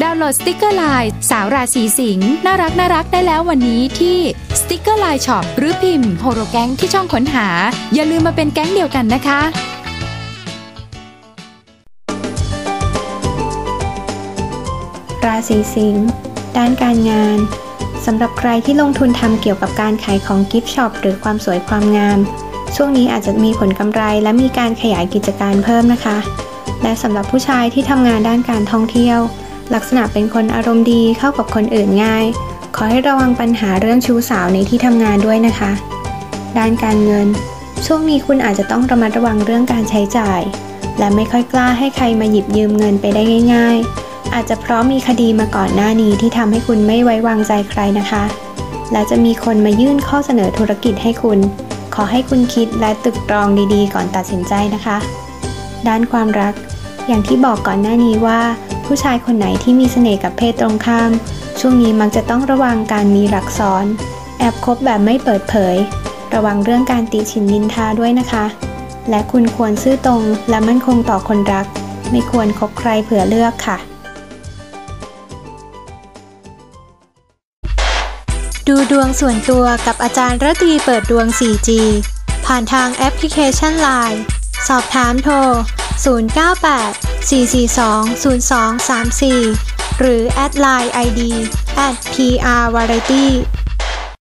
ดาวน์โหลดสติกเกอร์ไลน์สาวราศีสิงห์น่ารักน่ารักได้แล้ววันนี้ที่สติกเกอร์ไลน์ช็อปหรือพิมพ์โฮโรแก๊งที่ช่องค้นหา อย่าลืมมาเป็นแก๊งเดียวกันนะคะ ราศีสิงห์ด้านการงานสำหรับใครที่ลงทุนทำเกี่ยวกับการขายของกิฟต์ช็อปหรือความสวยความงาม ช่วงนี้อาจจะมีผลกำไรและมีการขยายกิจการเพิ่มนะคะ และสำหรับผู้ชายที่ทำงานด้านการท่องเที่ยว ลักษณะเป็นคนอารมณ์ดีเข้ากับคนอื่นง่าย ขอให้ระวังปัญหาเรื่องชู้สาวในที่ทำงานด้วยนะคะ ด้านการเงิน ช่วงนี้คุณอาจจะต้องระมัดระวังเรื่องการใช้จ่าย และไม่ค่อยกล้าให้ใครมาหยิบยืมเงินไปได้ง่าย ๆ อาจจะเพราะมีคดีมาก่อนหน้านี้ที่ทำให้คุณไม่ไว้วางใจใครนะคะ และจะมีคนมายื่นข้อเสนอธุรกิจให้คุณ ขอให้คุณคิดและตึกตรองดีๆ ก่อนตัดสินใจนะคะ ด้านความรัก อย่างที่บอกก่อนหน้านี้ว่า ผู้ชายคนไหนที่มีเสน่ห์กับเพศตรงข้าม ช่วงนี้มักจะต้องระวังการมีรักซ้อน แอบคบแบบไม่เปิดเผย ระวังเรื่องการติฉินนินทาด้วยนะคะ และคุณควรซื่อตรงและมั่นคงต่อคนรัก ไม่ควรคบใครเผื่อเลือกค่ะ ดูดวงส่วนตัวกับอาจารย์ระตีเปิดดวง 4G ผ่านทางแอปพลิเคชัน Line สอบถามโทร 098 442 0234 หรือแอดไลน์ ID at @prvariety